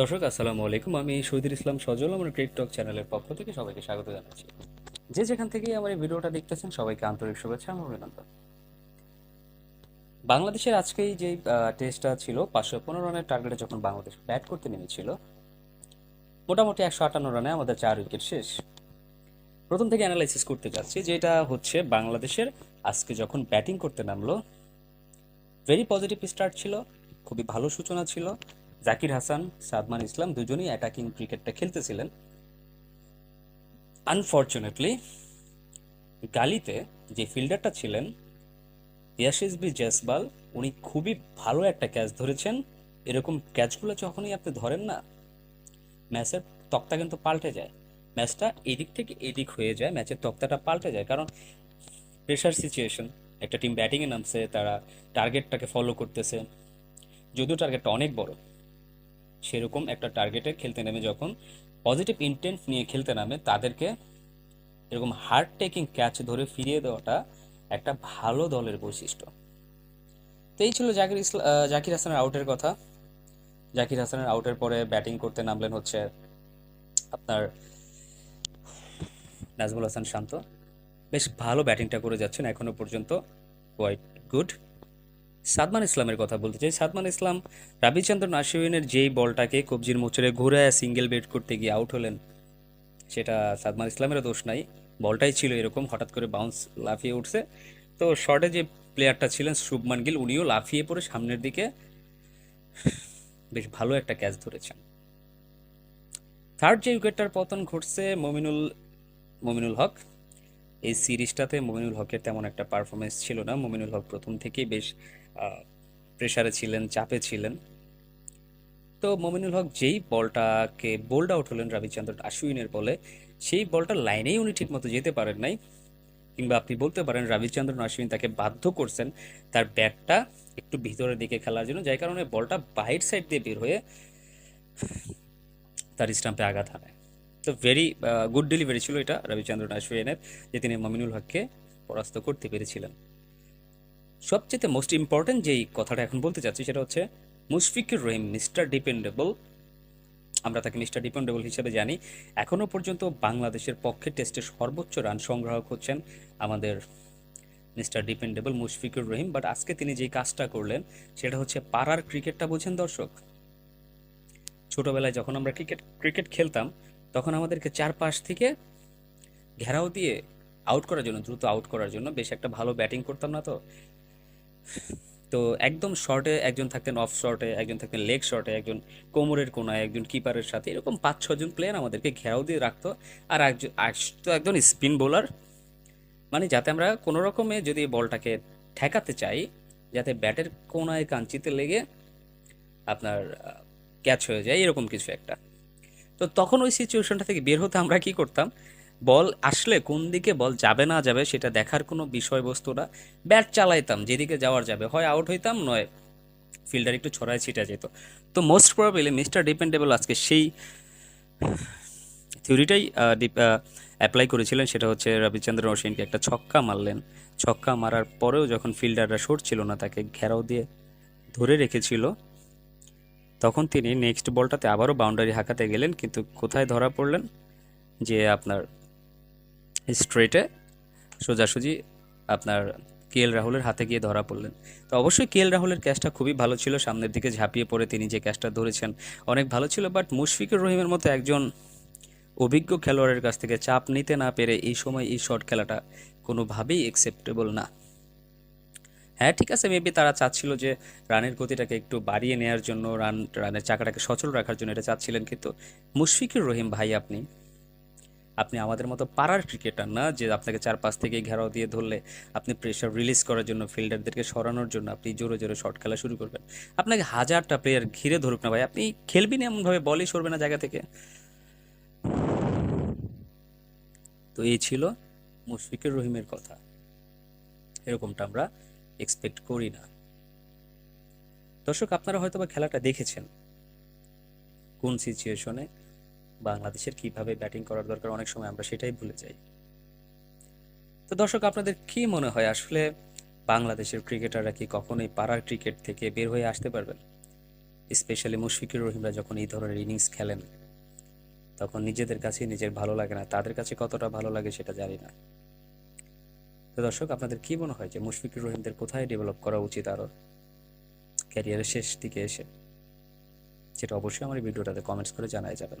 দর্শক, আসসালামু আলাইকুম। আমি শহীদুল ইসলাম সজল, আমার টিকটক চ্যানেলের পক্ষ থেকে সবাইকে স্বাগত জানাচ্ছি। যে যেখান থেকে আমার এই ভিডিওটা দেখতেছেন, সবাইকে আন্তরিক শুভেচ্ছা এবং অভিনন্দন। বাংলাদেশের আজকেই যে টেস্টটা ছিল, পাঁচশো পনেরো রানের টার্গেটে যখন বাংলাদেশ ব্যাট করতে নেমেছিল, মোটামুটি একশো আটান্ন রানে আমাদের চার উইকেট শেষ। প্রথম থেকে অ্যানালাইসিস করতে যাচ্ছি যেটা হচ্ছে বাংলাদেশের আজকে যখন ব্যাটিং করতে নামলো ভেরি পজিটিভ স্টার্ট ছিল, খুবই ভালো সূচনা ছিল জাকির হাসান, সাদমান ইসলাম দুজনেই অ্যাটাকিং ক্রিকেটটা খেলতেছিলেন। আনফর্চুনেটলি গালিতে যে ফিল্ডারটা ছিলেন ইয়াশিসবি জেসবাল, উনি খুবই ভালো একটা ক্যাচ ধরেছেন। এরকম ক্যাচগুলো যখনই আপনি ধরেন না, ম্যাচের তক্তা কিন্তু পাল্টে যায়। ম্যাচটা এদিক থেকে এদিক হয়ে যায়, ম্যাচের তক্তাটা পাল্টে যায়। কারণ প্রেশার সিচুয়েশন একটা টিম ব্যাটিংয়ে নামছে, তারা টার্গেটটাকে ফলো করতেছে। যদিও টার্গেটটা অনেক বড় সেরকম একটা টার্গেটে খেলতে নেমে যখন পজিটিভ ইন্টেন্ট নিয়ে খেলতে নামে তাদেরকে এরকম হার্ড টেকিং ক্যাচ ধরে ফিরিয়ে দেওয়াটা একটা ভালো দলের বৈশিষ্ট্য। তো এই ছিল জাকির ইসলা আহ, জাকির হাসানের আউটের কথা। জাকির হাসানের আউটের পরে ব্যাটিং করতে নামলেন হচ্ছে আপনার নাজমুল হাসান শান্ত। বেশ ভালো ব্যাটিংটা করে যাচ্ছেন এখনও পর্যন্ত। কোয়াইট গুড সাদমান ইসলামের কথা বলতে চাই। সাদমান ইসলাম, রবিচন্দ্র নাসিউনের যেই বলটাকে কবজির মোচড়ে ঘুরায় সিঙ্গেল বেট করতে গিয়ে আউট হলেন, সেটা সাদমান ইসলামেরও দোষ নাই। বলটাই ছিল এরকম, হঠাৎ করে বাউন্স লাফিয়ে উঠছে। তো শর্টে যে প্লেয়ারটা ছিলেন শুভমান গিল, উনিও লাফিয়ে পড়ে সামনের দিকে বেশ ভালো একটা ক্যাচ ধরেছেন। থার্ড যে উইকেটটার পতন ঘটছে, মমিনুল মমিনুল হক। এই সিরিজটাতে মমিনুল হকের তেমন একটা পারফরমেন্স ছিল না। মমিনুল হক প্রথম থেকেই বেশ প্রেসারে ছিলেন, চাপে ছিলেন। তো মমিনুল হক যেই বলটাকে বোল্ড আউট হলেন রবিচন্দ্রন আশ্বিনের বলে, সেই বলটা লাইনেই উনি ঠিকমতো যেতে পারেন নাই। কিংবা আপনি বলতে পারেন রবিচন্দ্রন আশ্বিন তাকে বাধ্য করছেন তার ব্যাটটা একটু ভিতরের দিকে খেলার জন্য, যার কারণে বলটা বাইর সাইড দিয়ে বের হয়ে তার স্টাম্পে আঘাত হানায় তো ভেরি গুড ডেলিভারি ছিল এটা রবিচন্দ্রন আশ্বিনের, যে তিনি মমিনুল হককে পরাস্ত করতে পেরেছিলেন। সবচেয়ে মোস্ট ইম্পর্টেন্ট যেই কথাটা এখন বলতে চাচ্ছি সেটা হচ্ছে, মুশফিকুর রহিম মিস্টার ডিপেন্ডেবল আমরা তাকে মিস্টার ডিপেন্ডেবল হিসেবে জানি। এখনও পর্যন্ত বাংলাদেশের পক্ষে টেস্টে সর্বোচ্চ রান সংগ্রাহক হচ্ছেন আমাদের mister dependable Mushfiqur Rahim. But আজকে তিনি যেই কাজটা করলেন, সেটা হচ্ছে পাড়ার ক্রিকেটটা বোঝেন দর্শক? ছোটবেলায় যখন আমরা ক্রিকেট ক্রিকেট খেলতাম, তখন আমাদেরকে চারপাশ থেকে ঘেরাও দিয়ে আউট করার জন্য, দ্রুত আউট করার জন্য বেশ একটা ভালো ব্যাটিং করতাম না তো? তো একদম শর্টে একজন থাকতেন অফ শর্টে একজন থাকতেন লেগ শর্টে একজন, কোমরের কোনায় একজন কিপারের সাথে এরকম পাঁচ ছজন প্লেয়ার আমাদেরকে ঘেরাও দিয়ে রাখতো। আর একজন আসতো একজন স্পিন বোলার মানে যাতে আমরা কোনো রকমে যদি বলটাকে ঠেকাতে চাই, যাতে ব্যাটের কোনায় কাঞ্চিতে লেগে আপনার ক্যাচ হয়ে যায়, এরকম কিছু একটা। তো তখন ওই সিচুয়েশনটা থেকে বের হতে আমরা কি করতাম? বল আসলে কোন দিকে বল যাবে না যাবে সেটা দেখার কোনো বিষয়বস্তু না। ব্যাট চালাইতাম, যেদিকে যাওয়ার যাবে। হয় আউট হইতাম, নয় ফিল্ডার একটু ছড়ায় ছিটা যেত। তো মোস্ট প্রবাবলি মিস্টার ডিপেন্ডেবল আজকে সেই থিওরিটাই অ্যাপ্লাই করেছিলেন। সেটা হচ্ছে রবিচন্দ্রন অশ্বিনকে একটা ছক্কা মারলেন। ছক্কা মারার পরেও যখন ফিল্ডাররা সরছিল না, তাকে ঘেরাও দিয়ে ধরে রেখেছিল, তখন তিনি নেক্সট বলটাতে আবারও বাউন্ডারি হাঁকাতে গেলেন। কিন্তু কোথায় ধরা পড়লেন? যে আপনার স্ট্রেটে সোজাসুজি আপনার কে এল রাহুলের হাতে গিয়ে ধরা পড়লেন। তো অবশ্যই কে এল রাহুলের ক্যাচটা খুবই ভালো ছিল, সামনের দিকে ঝাঁপিয়ে পড়ে তিনি যে ক্যাচটা ধরেছেন অনেক ভালো ছিল বাট মুশফিকুর রহিমের মতো একজন অভিজ্ঞ খেলোয়াড়ের কাছ থেকে চাপ নিতে না পেরে এই সময় এই শর্ট খেলাটা কোনোভাবেই অ্যাকসেপ্টেবল না। হ্যাঁ ঠিক আছে মেবি তারা চাচ্ছিল যে রানের গতিটাকে একটু বাড়িয়ে নেওয়ার জন্য, রান, রানের চাকাটাকে সচল রাখার জন্য এটা চাচ্ছিলেন, কিন্তু মুশফিকুর রহিম ভাই আপনি আপনি আমাদের মতো পাড়ার ক্রিকেটার না, যে আপনাকে চার পাঁচ থেকে ঘেরাও দিয়ে ধরলে আপনি প্রেশার রিলিজ করার জন্য ফিল্ডারদেরকে সরানোর জন্য আপনি জোরে জোরে শর্ট খেলা শুরু করবেন। আপনাকে হাজারটা প্লেয়ার ঘিরে ধরুক না ভাই, আপনি খেলবেন এমনভাবে, বলই সরবে না জায়গা থেকে। তো এই ছিল মুশফিকুর রহিমের কথা। এরকমটা আমরা এক্সপেক্ট করি না। দর্শক, আপনারা হয়তো বা খেলাটা দেখেছেন। কোন সিচুয়েশনে বাংলাদেশের কীভাবে ব্যাটিং করার দরকার, অনেক সময় আমরা সেটাই ভুলে যাই। তো দর্শক, আপনাদের কি মনে হয়, আসলে বাংলাদেশের ক্রিকেটাররা কি কখনোই পাড়ার ক্রিকেট থেকে বের হয়ে আসতে পারবেন? স্পেশালি মুশফিকুর রহিমরা যখন এই ধরনের ইনিংস খেলেন, তখন নিজেদের কাছেই নিজের ভালো লাগে না, তাদের কাছে কতটা ভালো লাগে সেটা জানি না। তো দর্শক, আপনাদের কি মনে হয় যে মুশফিকুর রহিমদের কোথায় ডেভেলপ করা উচিত আরও ক্যারিয়ারের শেষ দিকে এসে? সেটা অবশ্যই আমার ভিডিওটাতে কমেন্টস করে জানাই যাবেন।